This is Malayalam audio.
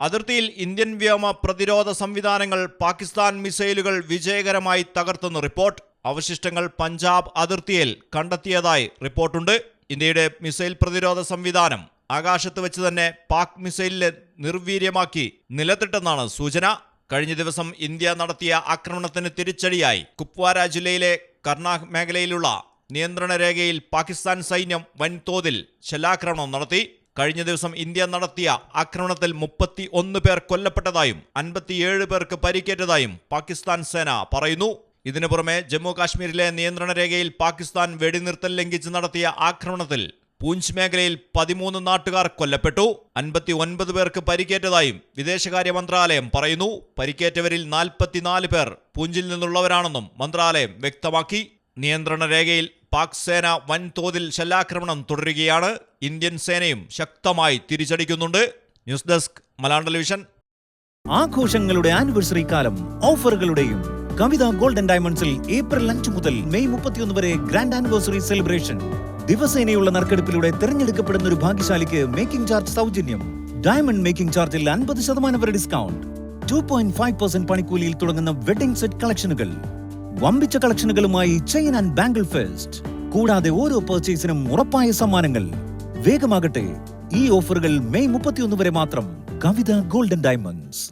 അതിർത്തിയിൽ ഇന്ത്യൻ വ്യോമ പ്രതിരോധ സംവിധാനങ്ങൾ പാകിസ്ഥാൻ മിസൈലുകൾ വിജയകരമായി തകർത്തെന്ന് റിപ്പോർട്ട്. അവശിഷ്ടങ്ങൾ പഞ്ചാബ് അതിർത്തിയിൽ കണ്ടെത്തിയതായി റിപ്പോർട്ടുണ്ട്. ഇന്ത്യയുടെ മിസൈൽ പ്രതിരോധ സംവിധാനം ആകാശത്ത് വെച്ച് തന്നെ പാക് മിസൈലിനെ നിർവീര്യമാക്കി നിലത്തിട്ടെന്നാണ് സൂചന. കഴിഞ്ഞ ദിവസം ഇന്ത്യ നടത്തിയ ആക്രമണത്തിന് തിരിച്ചടിയായി കുപ്വാര ജില്ലയിലെ കർണാഹ് മേഖലയിലുള്ള നിയന്ത്രണ രേഖയിൽ പാകിസ്ഥാൻ സൈന്യം വൻതോതിൽ ശലാക്രമണം നടത്തി. കഴിഞ്ഞ ദിവസം ഇന്ത്യ നടത്തിയ ആക്രമണത്തിൽ മുപ്പത്തി ഒന്ന് പേർ കൊല്ലപ്പെട്ടതായും അൻപത്തിയേഴ് പേർക്ക് പരിക്കേറ്റതായും പാകിസ്ഥാൻ സേന പറയുന്നു. ഇതിനു പുറമെ ജമ്മു കാശ്മീരിലെ നിയന്ത്രണ രേഖയിൽ പാകിസ്ഥാൻ വെടിനിർത്തൽ ലംഘിച്ച് നടത്തിയ ആക്രമണത്തിൽ പൂഞ്ച് മേഖലയിൽ പതിമൂന്ന് നാട്ടുകാർ കൊല്ലപ്പെട്ടു. അൻപത്തി ഒൻപത് പേർക്ക് പരിക്കേറ്റതായും വിദേശകാര്യ മന്ത്രാലയം പറയുന്നു. പരിക്കേറ്റവരിൽ നാൽപ്പത്തിനാല് പേർ പൂഞ്ചിൽ നിന്നുള്ളവരാണെന്നും മന്ത്രാലയം വ്യക്തമാക്കി. നിയന്ത്രണ രേഖയിൽ പാക് സേന വൻതോതിൽ ഷെല്ലാക്രമണം തുടരുകയാണ്. ഇന്ത്യൻ സേനയും ശക്തമായി തിരിച്ചടിക്കുന്നുണ്ട്. News desk Malayalam television. ആഘോഷങ്ങളുടെ ആനിവേഴ്സറി കാലം ഓഫറുകളുടെയും കവിത ഗോൾഡൻ ഡയമണ്ട്സിൽ ഏപ്രിൽ അഞ്ച് മുതൽ മെയ് മുപ്പത്തിയൊന്ന് വരെ ഗ്രാൻഡ് ആനിവേഴ്സറി സെലിബ്രേഷൻ. ദിവസേനയുള്ള നറുക്കെടുപ്പിലൂടെ തിരഞ്ഞെടുക്കപ്പെടുന്ന ഒരു ഭാഗ്യശാലിക്ക് മേക്കിംഗ് ചാർജ് സൗജന്യം. ഡയമണ്ട് മേക്കിംഗ് ചാർജിൽ അൻപത് ശതമാനം വരെ discount. Two point five percent പണിക്കൂലിയിൽ തുടങ്ങുന്ന വെഡിംഗ് സെറ്റ് കളക്ഷനുകൾ. വമ്പിച്ച കളക്ഷനുകളുമായി ചെയിൻ ആൻഡ് ബാംഗിൾ ഫെസ്റ്റ്. കൂടാതെ ഓരോ പർച്ചേസിനും ഉറപ്പായ സമ്മാനങ്ങൾ. വേഗമാകട്ടെ. ഈ ഓഫറുകൾ മെയ് മുപ്പത്തിയൊന്ന് വരെ മാത്രം കവിത ഗോൾഡൻ ഡയമണ്ട്സ്.